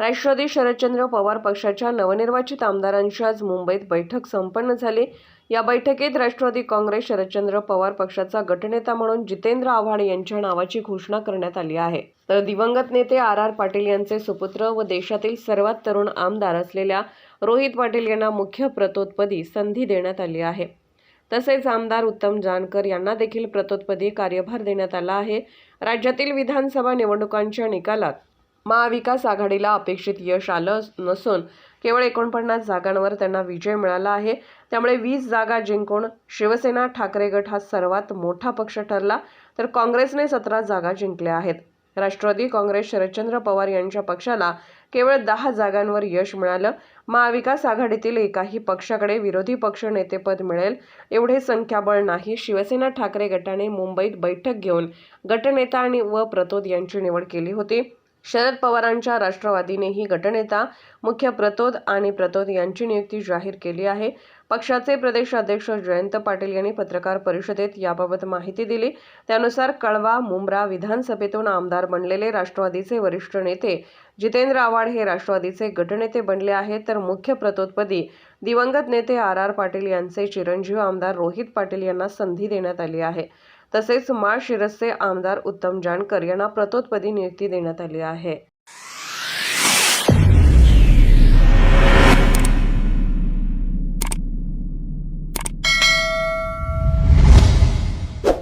राष्ट्रवादी शरदचंद्र पवार पक्षाच्या नवनिर्वाचित आमदारांची आज मुंबईत बैठक संपन्न झाली. या बैठकीत राष्ट्रवादी काँग्रेस शरदचंद्र पवार पक्षाचा गटनेता म्हणून जितेंद्र आव्हाड यांच्या नावाची घोषणा करण्यात आली आहे. तर दिवंगत नेते आर आर पाटील यांचे सुपुत्र व देशातील सर्वात तरुण आमदार असलेल्या रोहित पाटील यांना मुख्य प्रतोत्पदी संधी देण्यात आली आहे. तसेच आमदार उत्तम जानकर यांना देखील प्रतोत्पदी कार्यभार देण्यात आला आहे. राज्यातील विधानसभा निवडणुकांच्या निकालात महाविकास आघाडीला अपेक्षित यश आलं नसून केवळ एकोणपन्नास जागांवर त्यांना विजय मिळाला आहे. त्यामुळे वीस जागा जिंकून शिवसेना ठाकरे गट हा सर्वात मोठा पक्ष ठरला. तर काँग्रेसने सतरा जागा जिंकल्या आहेत. राष्ट्रवादी काँग्रेस शरदचंद्र पवार यांच्या पक्षाला केवळ दहा जागांवर यश मिळालं. महाविकास आघाडीतील एकाही पक्षाकडे विरोधी पक्ष नेतेपद मिळेल एवढे संख्याबळ नाही. शिवसेना ठाकरे गटाने मुंबईत बैठक घेऊन गटनेता आणि व प्रतोद यांची निवड केली होती. शरद पवारांच्या राष्ट्रवादीनेही गटनेता मुख्य प्रतोद आणि प्रतोद यांची नियुक्ती जाहीर केली आहे. पक्षाचे प्रदेश अध्यक्ष जयंत पाटील यांनी पत्रकार परिषदेत याबाबत माहिती दिली. त्यानुसार कळवा मुंब्रा विधानसभेतून आमदार बनलेले राष्ट्रवादीचे वरिष्ठ नेते जितेंद्र आव्हाड हे राष्ट्रवादीचे गटनेते बनले आहेत. तर मुख्य प्रतोदपदी दिवंगत नेते आर आर पाटील यांचे चिरंजीव आमदार रोहित पाटील यांना संधी देण्यात आली आहे. तसेच माळशिरसचे आमदार उत्तम जानकर यांना प्रतोदपदी नियुक्ती देण्यात आली आहे.